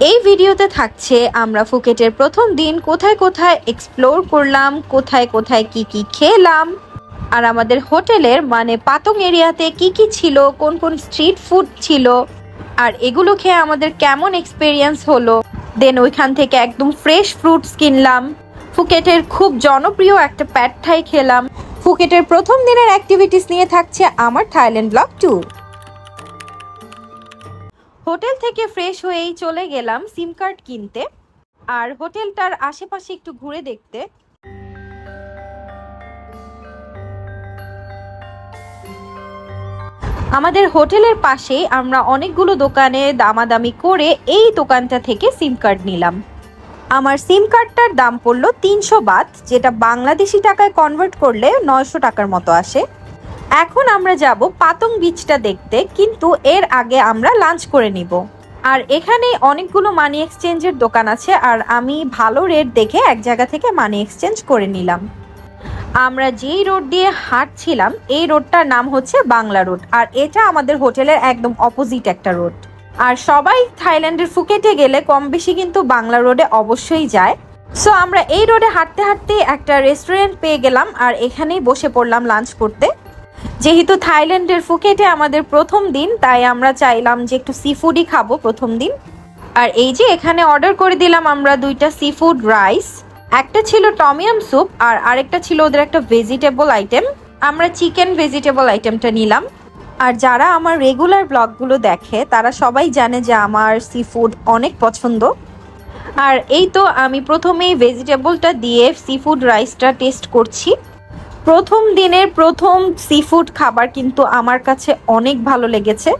এই ভিডিওতে থাকছে আমরা ফুকেটের প্রথম দিন, কোথায় কোথায় এক্সপ্লোর করলাম, কোথায় কোথায় কি কি খেলাম, আর আমাদের হোটেলের মানে পাতং এরিয়াতে কি কি ছিল, কোন কোন স্ট্রিট ফুড ছিল, আর এগুলো খেয়ে আমাদের কেমন এক্সপিরিয়েন্স হলো। দেন ওইখান থেকে একদম ফ্রেশ ফ্রুটস কিনলাম। ফুকেটের খুব জনপ্রিয় একটা প্যাড থাই খেলাম। ফুকেটের প্রথম দিনের অ্যাক্টিভিটিস নিয়ে থাকছে আমার থাইল্যান্ড ব্লগ ট্যুর হোটেল থেকে ফ্রেশ হয়েই চলে গেলাম সিম কার্ড কিনতে। আর হোটেলটার আশেপাশে একটু ঘুরে দেখতে। আমাদের হোটেলের পাশেই আমরা অনেকগুলো দোকানে দামাদামি করে এই দোকানটা থেকে সিম কার্ড নিলাম। আমার সিম কার্ডটার দাম পড়ল তিনশো বাত, যেটা বাংলাদেশি টাকায় কনভার্ট করলে নয়শো টাকার মতো আসে। এখন আমরা যাব পাতং বিচটা দেখতে, কিন্তু এর আগে আমরা লাঞ্চ করে নিব। আর এখানে অনেকগুলো মানি এক্সচেঞ্জের দোকান আছে, আর আমি ভালো রেট দেখে এক জায়গা থেকে মানি এক্সচেঞ্জ করে নিলাম। আমরা যেই রোড দিয়ে হাঁটছিলাম, এই রোডটার নাম হচ্ছে বাংলা রোড আর এটা আমাদের হোটেলের একদম অপোজিট একটা রোড আর সবাই থাইল্যান্ডের ফুকেটে গেলে কম বেশি কিন্তু বাংলা রোডে অবশ্যই যায়। সো আমরা এই রোডে হাঁটতে হাঁটতে একটা রেস্টুরেন্ট পেয়ে গেলাম, আর এখানেই বসে পড়লাম লাঞ্চ করতে। যেহেতু থাইল্যান্ডের ফুকেটে আমাদের প্রথম দিন, তাই আমরা চাইলাম যে একটু সি ফুডই খাব প্রথম দিন। আর এই যে এখানে অর্ডার করে দিলাম আমরা দুইটা সি ফুড রাইস একটা ছিল টমিয়াম স্যুপ আর আরেকটা ছিল ওদের একটা ভেজিটেবল আইটেম আমরা চিকেন ভেজিটেবল আইটেমটা নিলাম। আর যারা আমার রেগুলার ব্লগগুলো দেখে, তারা সবাই জানে যে আমার সি ফুড অনেক পছন্দ। আর এই তো আমি প্রথমেই ভেজিটেবলটা দিয়ে সি ফুড রাইসটা টেস্ট করছি। প্রথম দিনের প্রথম সি ফুড খাবার কিন্তু আমার কাছে অনেক ভালো লেগেছে।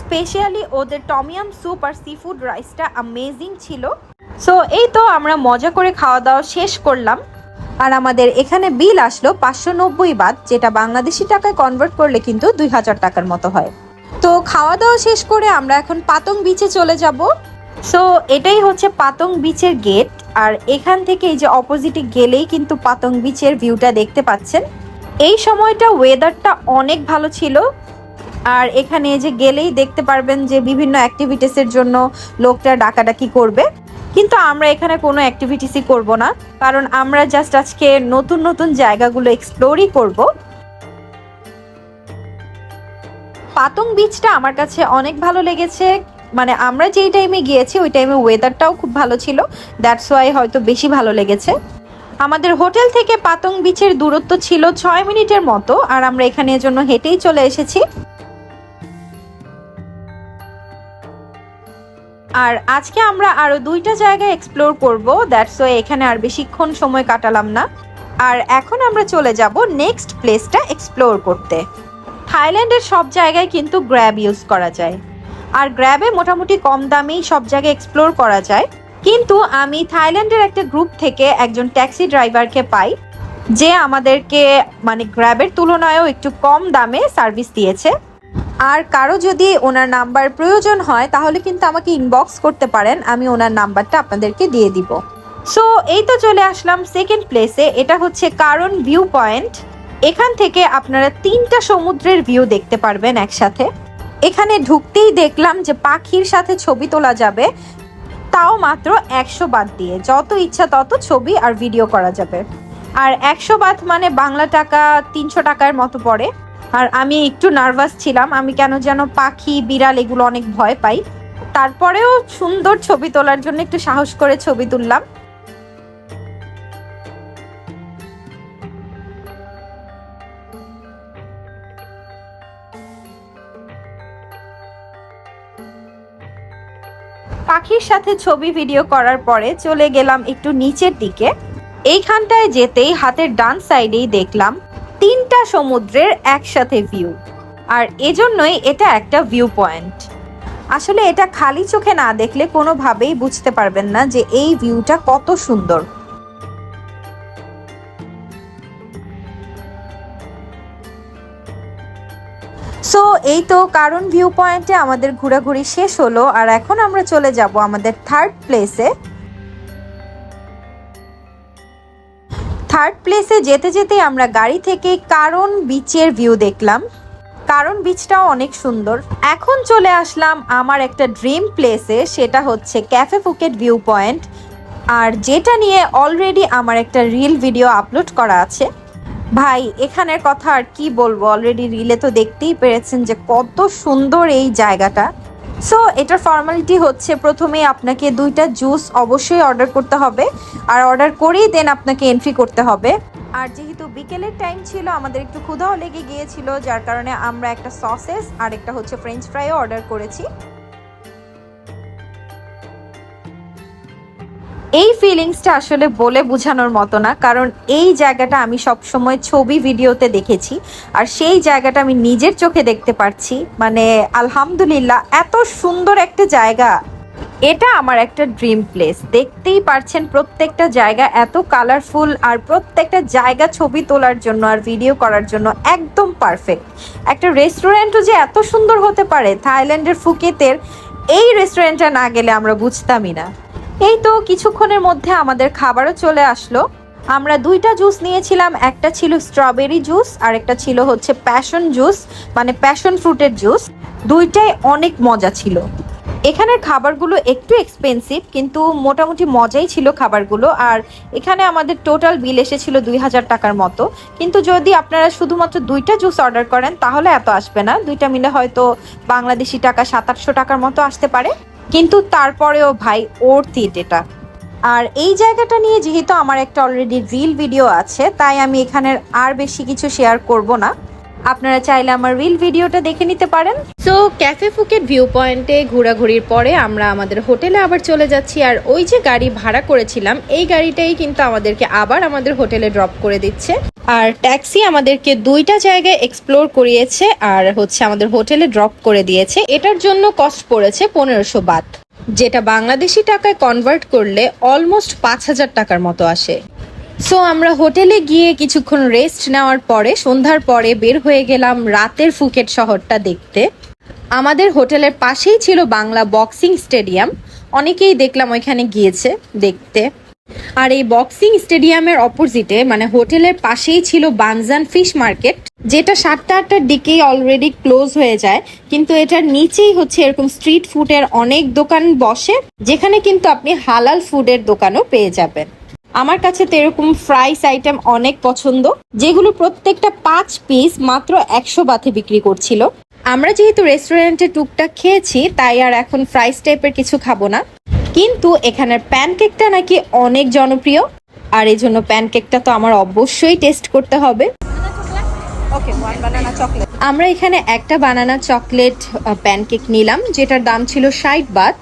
স্পেশালি ওদের টমিয়াম স্যুপ আর সি ফুড রাইসটা অ্যামেজিং ছিল। সো এই তো আমরা মজা করে খাওয়া দাওয়া শেষ করলাম। আর আমাদের এখানে বিল আসলো পাঁচশো নব্বই বাদ, যেটা বাংলাদেশি টাকায় কনভার্ট করলে কিন্তু দুই হাজার টাকার মতো হয়। তো খাওয়া দাওয়া শেষ করে আমরা এখন পাতং বিচে চলে যাব। সো এটাই হচ্ছে পাতং বিচের গেট আর এখান থেকে এই যে অপোজিটে গেলেই কিন্তু পাতং বিচের ভিউটা দেখতে পাচ্ছেন। এই সময়টা ওয়েদারটা অনেক ভালো ছিল, আর এখানে যে গেলেই দেখতে পারবেন যে বিভিন্ন অ্যাক্টিভিটিসের জন্য লোকটা ডাকাডাকি করবে। কিন্তু আমরা এখানে কোনো অ্যাক্টিভিটিসই করব না, কারণ আমরা জাস্ট আজকে নতুন নতুন জায়গাগুলো এক্সপ্লোরই করব। পাতং বিচটা আমার কাছে অনেক ভালো লেগেছে মানে আমরা যেই টাইমে গিয়েছি, ওই টাইমে ওয়েদারটাও খুব ভালো ছিল। দ্যাটস ওয়াই হয়তো বেশি ভালো লেগেছে। আমাদের হোটেল থেকে পাতং বিচের দূরত্ব ছিল ছয় মিনিটের মতো, আর আমরা এখানে জন্য হেঁটেই চলে এসেছি। আর আজকে আমরা আরও দুইটা জায়গা এক্সপ্লোর করব দ্যাটস ওয়াই এখানে আর বেশিক্ষণ সময় কাটালাম না। আর এখন আমরা চলে যাব নেক্সট প্লেসটা এক্সপ্লোর করতে। থাইল্যান্ডের সব জায়গায় কিন্তু গ্র্যাব ইউজ করা যায়। আর গ্র্যাবে মোটামুটি কম দামেই সব জায়গায় এক্সপ্লোর করা যায়। কিন্তু আমি থাইল্যান্ডের একটা গ্রুপ থেকে একজন ট্যাক্সি ড্রাইভারকে পাই, যে আমাদেরকে মানে গ্র্যাবের তুলনায়ও একটু কম দামে সার্ভিস দিয়েছে। আর কারও যদি ওনার নাম্বার প্রয়োজন হয়, তাহলে কিন্তু আমাকে ইনবক্স করতে পারেন, আমি ওনার নাম্বারটা আপনাদেরকে দিয়ে দিব। সো এই তো চলে আসলাম সেকেন্ড প্লেসে এটা হচ্ছে কারণ ভিউ পয়েন্ট এখান থেকে আপনারা তিনটা সমুদ্রের ভিউ দেখতে পারবেন একসাথে। এখানে ঢুকতেই দেখলাম যে পাখির সাথে ছবি তোলা যাবে। তাও মাত্র একশো বাদ দিয়ে। যত ইচ্ছা তত ছবি আর ভিডিও করা যাবে। আর একশো বাদ মানে বাংলা টাকা তিনশো টাকার মতো পড়ে। আর আমি একটু নার্ভাস ছিলাম। আমি কেন যেন পাখি, বিড়াল এগুলো অনেক ভয় পাই। তারপরেও সুন্দর ছবি তোলার জন্য একটু সাহস করে ছবি তুললাম। পাখির সাথে ছবি ভিডিও করার পরে চলে গেলাম একটু নিচের দিকে। এইখানটায় যেতেই হাতের ডান সাইডেই দেখলাম তিনটা সমুদ্রের একসাথে ভিউ আর এজন্যই এটা একটা ভিউ পয়েন্ট আসলে এটা খালি চোখে না দেখলে কোনোভাবেই বুঝতে পারবেন না যে এই ভিউটা কত সুন্দর। সো এই তো কারণ ভিউ পয়েন্টে আমাদের ঘোরাঘুরি শেষ হলো, আর এখন আমরা চলে যাব আমাদের থার্ড প্লেসে থার্ড প্লেসে যেতে যেতে আমরা গাড়ি থেকে কারণ বিচের ভিউ দেখলাম। কারণ বিচটাও অনেক সুন্দর। এখন চলে আসলাম আমার একটা ড্রিম প্লেসে সেটা হচ্ছে ক্যাফে ফুকেট ভিউ পয়েন্ট আর যেটা নিয়ে অলরেডি আমার একটা রিল ভিডিও আপলোড করা আছে। ভাই, এখানের কথা আর কি বলব? অলরেডি রিলে তো দেখতেই পেরেছেন যে কত সুন্দর এই জায়গাটা। সো এটার ফর্মালিটি হচ্ছে প্রথমে আপনাকে দুইটা জুস অবশ্যই অর্ডার করতে হবে। আর অর্ডার করেই দেন আপনাকে এন্ট্রি করতে হবে। আর যেহেতু বিকেলের টাইম ছিল, আমাদের একটু ক্ষুধাও লেগে গিয়েছিল, যার কারণে আমরা একটা সসেস আর একটা হচ্ছে ফ্রেঞ্চ ফ্রাইও অর্ডার করেছি। এই ফিলিংসটা আসলে বলে বোঝানোর মতো না, কারণ এই জায়গাটা আমি সবসময় ছবি ভিডিওতে দেখেছি, আর সেই জায়গাটা আমি নিজের চোখে দেখতে পারছি। মানে আলহামদুলিল্লাহ, এত সুন্দর একটা জায়গা। এটা আমার একটা ড্রিম প্লেস দেখতেই পারছেন প্রত্যেকটা জায়গা এত কালারফুল আর প্রত্যেকটা জায়গা ছবি তোলার জন্য আর ভিডিও করার জন্য একদম পারফেক্ট একটা রেস্টুরেন্টও যে এত সুন্দর হতে পারে, থাইল্যান্ডের ফুকেতের, এই রেস্টুরেন্টটা না গেলে আমরা বুঝতামই না। এই তো কিছুক্ষণের মধ্যে আমাদের খাবারও চলে আসলো। আমরা দুইটা জুস নিয়েছিলাম, একটা ছিল স্ট্রবেরি জুস আর একটা ছিল হচ্ছে প্যাশন জুস মানে প্যাশন ফ্রুটের জুস দুইটাই অনেক মজা ছিল। এখানের খাবারগুলো একটু এক্সপেন্সিভ কিন্তু মোটামুটি মজাই ছিল খাবারগুলো। আর এখানে আমাদের টোটাল বিল এসেছিল দুই হাজার টাকার মতো। কিন্তু যদি আপনারা শুধুমাত্র দুইটা জুস অর্ডার করেন, তাহলে এত আসবে না। দুইটা মিলে হয়তো বাংলাদেশি টাকা সাত আটশো টাকার মতো আসতে পারে। কিন্তু তারপরেও ভাই ওর্থ ইট এটা আর এই জায়গাটা নিয়ে যেহেতু আমার একটা অলরেডি রিল ভিডিও আছে, তাই আমি এখানের আর বেশি কিছু শেয়ার করব না। আপনারা চাইলে আমার রিল ভিডিওটা দেখে নিতে পারেন। সো ক্যাফে ফুকেট ভিউ পয়েন্টে ঘোরাঘুরির পরে আমরা আমাদের হোটেলে আবার চলে যাচ্ছি, আর ওই যে গাড়ি ভাড়া করেছিলাম, এই গাড়িটাই কিন্তু আমাদেরকে আবার আমাদের হোটেলে ড্রপ করে দিচ্ছে। আর ট্যাক্সি আমাদেরকে দুইটা জায়গায় এক্সপ্লোর করিয়েছে আর হচ্ছে আমাদের হোটেলে ড্রপ করে দিয়েছে। এটার জন্য কস্ট পড়েছে পনেরোশো বাত যেটা বাংলাদেশি টাকায় কনভার্ট করলে অলমোস্ট পাঁচ হাজার টাকার মতো আসে। সো আমরা হোটেলে গিয়ে কিছুক্ষণ রেস্ট নেওয়ার পরে সন্ধ্যার পরে বের হয়ে গেলাম রাতের ফুকেট শহরটা দেখতে। আমাদের হোটেলের পাশেই ছিল বাংলা বক্সিং স্টেডিয়াম অনেকেই দেখলাম ওইখানে গিয়েছে দেখতে। আর এই বক্সিং স্টেডিয়ামের অপোজিটে মানে হোটেলের পাশেই ছিল বানজান ফিশ মার্কেট যেটা সাতটা আটটার দিকেই অলরেডি ক্লোজ হয়ে যায়, কিন্তু এটার নিচেই হচ্ছে এরকম স্ট্রিট ফুডের অনেক দোকান বসে, যেখানে কিন্তু আপনি হালাল ফুডের দোকানও পেয়ে যাবেন। আমার কাছে তো এরকম ফ্রাইস আইটেম অনেক পছন্দ, যেগুলো প্রত্যেকটা পাঁচ পিস মাত্র একশো বাথে বিক্রি করছিল। আমরা যেহেতু রেস্টুরেন্টে টুকটাক খেয়েছি, তাই আর এখন ফ্রাইস টাইপের কিছু খাব না। কিন্তু এখানের প্যানকেকটা নাকি অনেক জনপ্রিয়। আর এই জন্য প্যানকেকটা তো আমার অবশ্যই টেস্ট করতে হবে। আমরা এখানে একটা বানানা চকলেট প্যানকেক নিলাম যেটার দাম ছিল ষাট বাত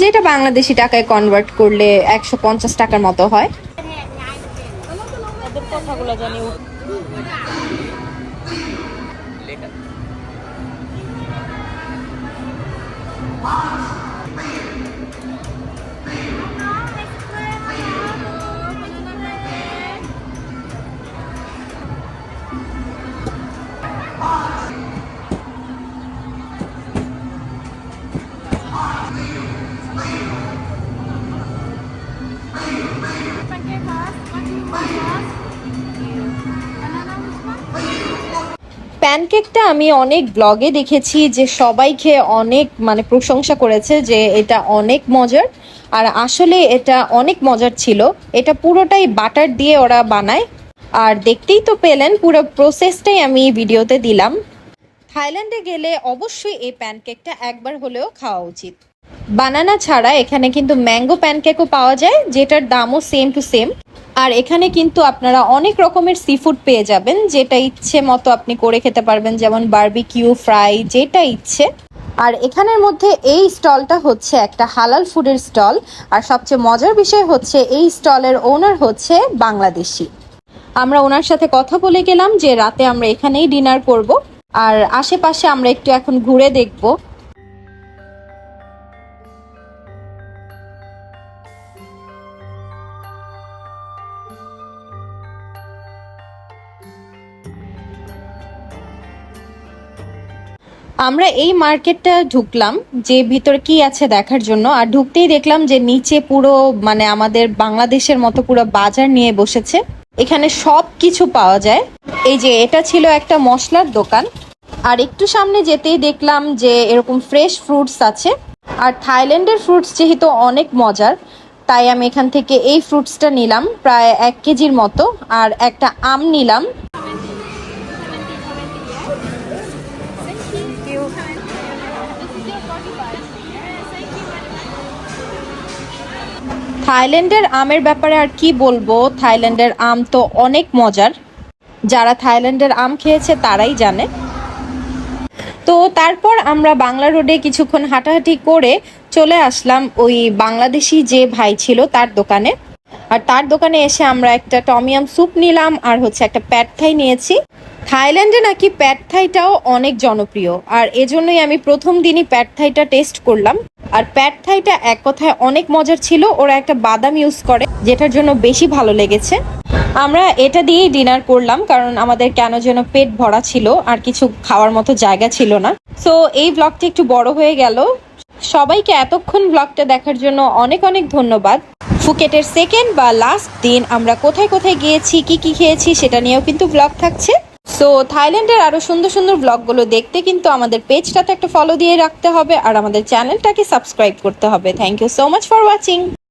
যেটা বাংলাদেশি টাকায় কনভার্ট করলে একশো পঞ্চাশ টাকার মতো হয়। কথাগুলো you. প্যানকেকটা আমি অনেক ব্লগে দেখেছি যে সবাই খেয়ে অনেক মানে প্রশংসা করেছে যে এটা অনেক মজার। আর আসলে এটা অনেক মজার ছিল। এটা পুরোটাই বাটার দিয়ে ওরা বানায়। আর দেখতেই তো পেলেন, পুরো প্রসেসটাই আমি ভিডিওতে দিলাম। থাইল্যান্ডে গেলে অবশ্যই এই প্যানকেকটা একবার হলেও খাওয়া উচিত। বানানা ছাড়া এখানে কিন্তু ম্যাঙ্গো প্যানকেকও পাওয়া যায়, যেটার দামও সেম টু সেম আর এখানে কিন্তু আপনারা অনেক রকমের সি ফুড পেয়ে যাবেন, যেটা ইচ্ছে মতো আপনি করে খেতে পারবেন, যেমন বারবিকিউ ফ্রাই যেটা ইচ্ছে। আর এখানের মধ্যে এই স্টলটা হচ্ছে একটা হালাল ফুডের স্টল আর সবচেয়ে মজার বিষয় হচ্ছে এই স্টলের ওনার হচ্ছে বাংলাদেশি। আমরা ওনার সাথে কথা বলে গেলাম যে রাতে আমরা এখানেই ডিনার করব, আর আশেপাশে আমরা একটু এখন ঘুরে দেখব। আমরা এই মার্কেটটা ঢুকলাম, যে ভিতরে কি আছে দেখার জন্য, আর ঢুকতেই দেখলাম যে নিচে পুরো মানে আমাদের বাংলাদেশের মতো পুরো বাজার নিয়ে বসেছে। এখানে সব কিছু পাওয়া যায়। এই যে এটা ছিল একটা মশলার দোকান। আর একটু সামনে যেতেই দেখলাম যে এরকম ফ্রেশ ফ্রুটস আছে। আর থাইল্যান্ডের ফ্রুটস যেহেতু অনেক মজার, তাই আমি এখান থেকে এই ফ্রুটসটা নিলাম, প্রায় এক কেজির মতো। আর একটা আম নিলাম থাইল্যান্ডের আমের ব্যাপারে আর কি বলব? থাইল্যান্ডের আম তো অনেক মজার। যারা থাইল্যান্ডের আম খেয়েছে তারাই জানে। তো তারপর আমরা বাংলা রোডে কিছুক্ষণ হাঁটাহাঁটি করে চলে আসলাম ওই বাংলাদেশি যে ভাই ছিল তার দোকানে। আর তার দোকানে এসে আমরা একটা টমিয়াম স্যুপ নিলাম আর হচ্ছে একটা প্যাড থাই নিয়েছি। থাইল্যান্ডে নাকি প্যাড থাইটাও অনেক জনপ্রিয়। আর এজন্যই আমি প্রথম দিনই প্যাড থাইটা টেস্ট করলাম। আর প্যাড থাইটা এক কথায় অনেক মজার ছিল। ওরা একটা বাদাম ইউজ করে, যেটার জন্য বেশি ভালো লেগেছে। আমরা এটা দিয়েই ডিনার করলাম, কারণ আমাদের কেন যেন পেট ভরা ছিল আর কিছু খাওয়ার মতো জায়গা ছিল না। সো এই ব্লগটা একটু বড় হয়ে গেল। সবাইকে এতক্ষণ ব্লগটা দেখার জন্য অনেক অনেক ধন্যবাদ। ফুকেটের সেকেন্ড বা লাস্ট দিন আমরা কোথায় কোথায় গিয়েছি, কি কি খেয়েছি, সেটা নিয়েও কিন্তু ব্লগ থাকছে। সো থাইল্যান্ডের আরও সুন্দর সুন্দর ব্লগগুলো দেখতে কিন্তু আমাদের পেজটাতে একটা ফলো দিয়ে রাখতে হবে আর আমাদের চ্যানেলটাকে সাবস্ক্রাইব করতে হবে। Thank you so much for watching